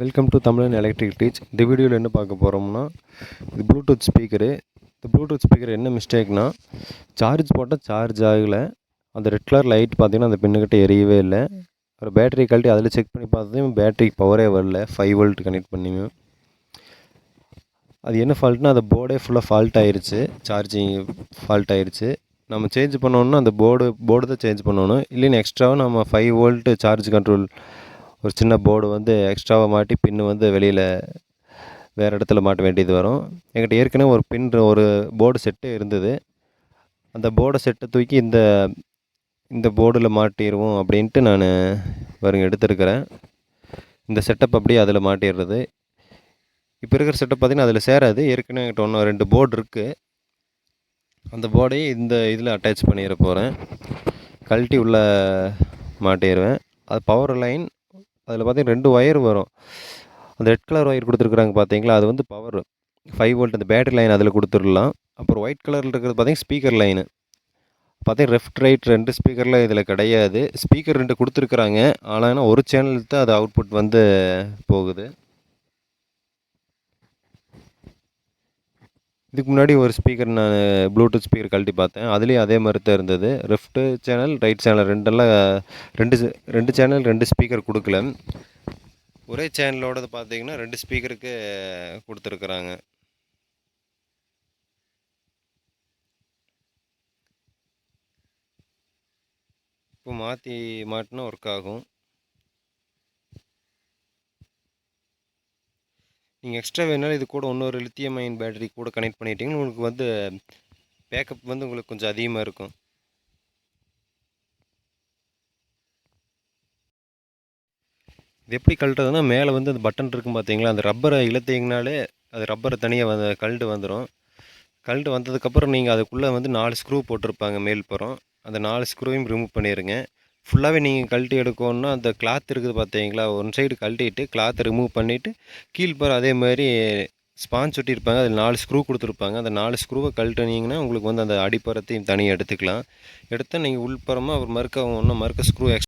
Welcome to Tamizhan electric teach இந்த வீடியோவில் என்ன பார்க்க போகிறோம்னா இது ப்ளூடூத் ஸ்பீக்கரு இந்த ப்ளூடூத் ஸ்பீக்கர் என்ன மிஸ்டேக்னா சார்ஜ் போட்டால் சார்ஜ் ஆகலை. அந்த ரெட் கலர் லைட் பார்த்திங்கன்னா அந்த பின்னுக்கிட்ட எரியவே இல்லை. ஒரு பேட்டரி கழட்டி அதில் செக் பண்ணி பார்த்ததையும் பேட்டரிக்கு பவரே வரல. ஃபைவ் வோல்ட் கனெக்ட் பண்ணியும். அது என்ன ஃபால்ட்னா அந்த போர்டே ஃபுல்லாக ஃபால்ட் ஆயிடுச்சு சார்ஜிங் ஃபால்ட் ஆயிடுச்சு நம்ம சேஞ்ச் பண்ணோன்னா அந்த போர்டு போர்டு தான் சேஞ்ச் பண்ணணும். இல்லைன்னு எக்ஸ்ட்ராவாக நம்ம ஃபைவ் வோல்ட்டு சார்ஜ் கண்ட்ரோல் ஒரு சின்ன போர்டு வந்து எக்ஸ்ட்ராவாக மாட்டி பின்னு வந்து வெளியில் வேறு இடத்துல மாட்ட வேண்டியது வரும். என்கிட்ட ஏற்கனவே ஒரு பின் ஒரு போர்டு செட்டு இருந்தது. அந்த போர்டை செட்டை தூக்கி இந்த இந்த போர்டில் மாட்டிடுவோம் அப்படின்ட்டு நான் வருங்க எடுத்திருக்கிறேன். இந்த செட்டப் அப்படியே அதில் மாட்டிடுறது. இப்போ இருக்கிற செட்டப் பார்த்திங்கன்னா அதில் சேராது. ஏற்கனவே என்கிட்ட ஒன்று ரெண்டு போர்டு இருக்குது அந்த போர்டையும் இந்த இதில் அட்டாச் பண்ணிட போகிறேன் கழட்டி உள்ளே மாட்டிடுவேன் அது பவர் லைன் அதில் பார்த்தீங்கன்னா ரெண்டு ஒயர் வரும். அந்த ரெட் கலர் ஒயர் கொடுத்துருக்குறாங்க பார்த்தீங்களா? அது வந்து பவர் ஃபைவ் வோல்ட் அந்த பேட்டரி லைன் அதில் கொடுத்துடலாம். அப்புறம் ஒயிட் கலரில் இருக்கிறது பார்த்தீங்கன்னா ஸ்பீக்கர் லைனு பார்த்தீங்கன்னா லெஃப்ட் ரைட் ரெண்டு ஸ்பீக்கரில் இதில் கிடையாது. ஸ்பீக்கர் ரெண்டு கொடுத்துருக்குறாங்க. ஆனால் ஒரு சேனல் தான் அது அவுட்புட் வந்து போகுது. இதுக்கு முன்னாடி ஒரு ஸ்பீக்கர் நான் ப்ளூடூத் ஸ்பீக்கர் கழட்டி பார்த்தேன். அதுலேயும் அதே மாதிரி தான் இருந்தது. லெஃப்ட்டு சேனல் ரைட் சேனல் ரெண்டெல்லாம் ரெண்டு ரெண்டு சேனல் ரெண்டு ஸ்பீக்கர் கொடுக்கல. ஒரே சேனலோடது பார்த்தீங்கன்னா ரெண்டு ஸ்பீக்கருக்கு கொடுத்துருக்குறாங்க. இப்போ மாற்றி மாட்டினா ஒர்க் ஆகும். நீங்கள் எக்ஸ்ட்ரா வேணாலும் இது கூட இன்னொரு லித்தியம் அயன் பேட்டரி கூட கனெக்ட் பண்ணிட்டீங்கன்னா உங்களுக்கு வந்து பேக்கப் வந்து உங்களுக்கு கொஞ்சம் அதிகமாக இருக்கும். இது எப்படி கழட்டுறதுன்னா மேலே வந்து அந்த பட்டன் இருக்கும் பார்த்தீங்களா அந்த ரப்பரை இழுத்தீங்கனாலே அது ரப்பரை தனியாக வந்து கழட்டு வந்துடும் கழட்டு வந்ததுக்கப்புறம் நீங்கள் அதுக்குள்ளே வந்து நாலு ஸ்க்ரூ போட்டிருப்பாங்க மேல் புறம். அந்த நாலு ஸ்க்ரூவையும் ரிமூவ் பண்ணிடுங்க ஃபுல்லாகவே நீங்கள் கழட்டி எடுக்கணுன்னா அந்த கிளாத் இருக்குது பார்த்தீங்களா ஒன் சைடு கழட்டிட்டு கிளாத்தை ரிமூவ் பண்ணிவிட்டு கீழ்ப்புறம் அதே மாதிரி ஸ்பாஞ்ச் ஒட்டியிருப்பாங்க அதில் நாலு ஸ்க்ரூ கொடுத்துருப்பாங்க. அந்த நாலு ஸ்க்ரூவை கழட்டினீங்கன்னா உங்களுக்கு வந்து அந்த அடிப்புறத்தையும் தனியாக எடுத்துக்கலாம். எடுத்தால் நீங்கள் உள்புறமாக ஒரு மறுக்க ஒன்றும் மறுக்க ஸ்க்ரூ எக்ஸ்ட்ரா